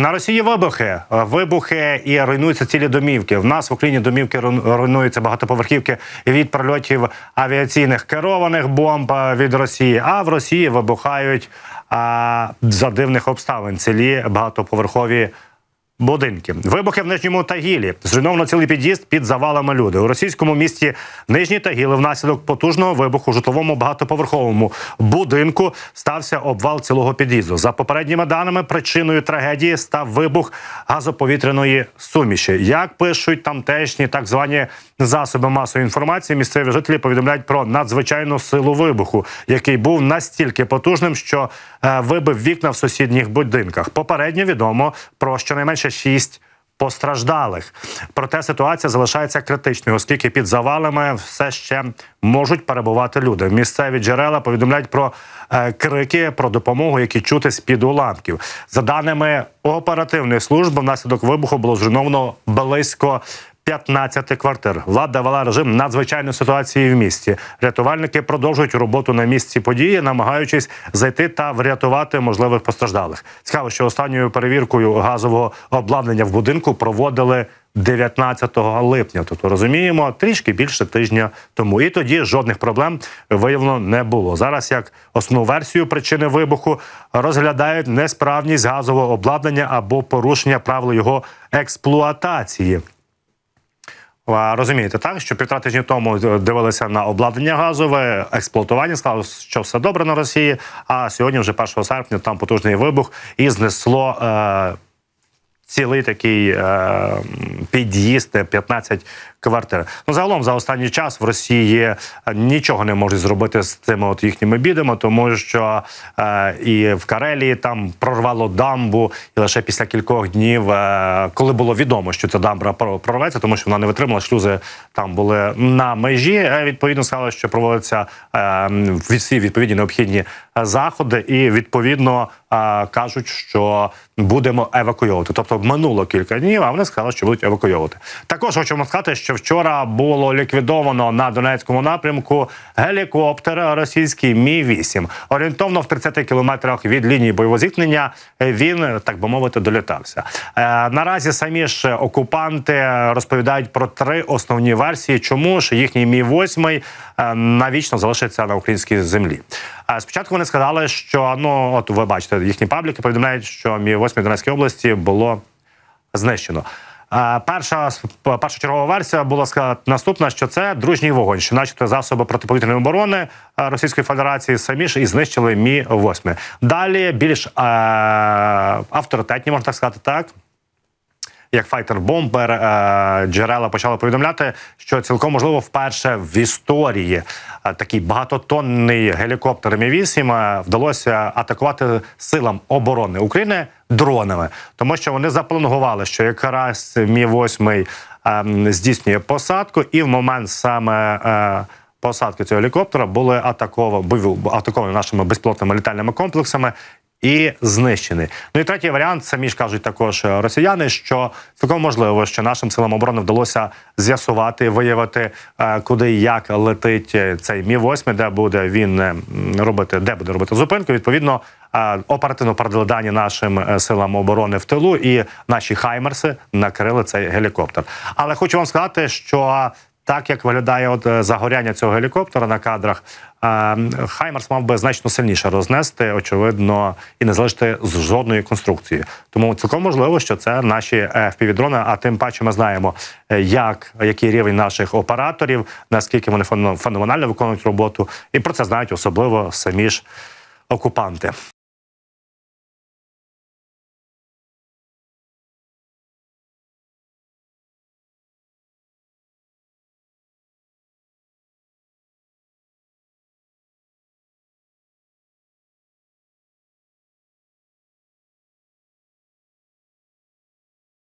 На Росії вибухи, вибухи і руйнуються цілі домівки. В нас в Україні домівки руйнуються багатоповерхівки від прильотів авіаційних керованих бомб е, від Росії. А в Росії вибухають а, за дивних обставин цілі багатоповерхові. Будинки вибухи в нижньому Тагілі. Зруйновано цілий під'їзд під завалами люди. У російському місті Нижні Тагіли внаслідок потужного вибуху у житловому багатоповерховому будинку стався обвал цілого під'їзду. За попередніми даними, причиною трагедії став вибух газоповітряної суміші. Як пишуть тамтешні так звані засоби масової інформації, місцеві жителі повідомляють про надзвичайну силу вибуху, який був настільки потужним, що е, вибив вікна в сусідніх будинках. Попередньо відомо про щонайменше шість постраждалих. Проте ситуація залишається критичною, оскільки під завалами все ще можуть перебувати люди. Місцеві джерела повідомляють про е, крики про допомогу, які чути з під уламків. За даними оперативної служби, внаслідок вибуху було зруйновано близько 15 квартир. Влада вела режим надзвичайної ситуації в місті. Рятувальники продовжують роботу на місці події, намагаючись зайти та врятувати можливих постраждалих. Цікаво, що останньою перевіркою газового обладнання в будинку проводили 19 липня. Тобто розуміємо, трішки більше тижня тому. І тоді жодних проблем виявлено не було. Зараз як основну версію причини вибуху розглядають несправність газового обладнання або порушення правил його експлуатації. Розумієте, так що півтора тижні тому дивилися на обладнання газове, експлуатування, сказали, що все добре на Росії. А сьогодні, вже 1 серпня, там потужний вибух і знесло е, цілий такий е, під'їзд, е, 15 квартир. Ну загалом за останній час в Росії нічого не можуть зробити з цими от їхніми бідами, тому що е, і в Карелії там прорвало дамбу, і лише після кількох днів, е, коли було відомо, що ця дамба про- прорветься, тому що вона не витримала, шлюзи там були на межі. е, Відповідно, сказали, що проводяться е, всі відповідні необхідні е, заходи, і відповідно е, кажуть, що будемо евакуйовувати. Тобто минуло кілька днів, а вони сказали, що будуть евакуйовувати. Також хочемо сказати, що вчора було ліквідовано на Донецькому напрямку гелікоптер російський Мі 8 Орієнтовно в 30 кілометрах від лінії бойового зіткнення е, він так би мовити долітався. Е, наразі самі ж окупанти розповідають про три основні версії, чому ж їхній Мі 8 е, навічно залишиться на українській землі. Спочатку вони сказали, що ну от ви бачите, їхні пабліки повідомляють, що Мі 8 Донецькій області було знищено. Перша першочергова версія була наступна, що це дружній вогонь, що, начебто, засоби протиповітряної оборони Російської Федерації самі ж і знищили мі 8 Далі більш е, авторитетні, можна так сказати, так як файтер бомбер е, джерела почали повідомляти, що цілком можливо вперше в історії е, такий багатотонний гелікоптер Мі 8 е, вдалося атакувати силам оборони України дронами, тому що вони запланували, що якраз Мі 8 е, здійснює посадку, і в момент саме. Посадки цього гелікоптера були атаковані, був атаковані нашими безпілотними літальними комплексами і знищений. Ну і третій варіант, самі ж кажуть також е, росіяни, що цілком можливо, що нашим силам оборони вдалося з'ясувати, виявити, е, куди і як летить е, цей мі 8 де буде він робити, де буде робити зупинку. Відповідно, оперативно передали дані нашим силам оборони в тилу, і наші хаймерси накрили цей гелікоптер. Але хочу вам сказати, що так як виглядає от е, загоряння цього гелікоптера на кадрах, е, Хаймерс мав би значно сильніше рознести, очевидно, і не залишити з жодної конструкції. Тому цілком можливо, що це наші FPV-дрони, А тим паче ми знаємо, е, як який рівень наших операторів, наскільки вони фено- феноменально виконують роботу, і про це знають особливо самі ж окупанти.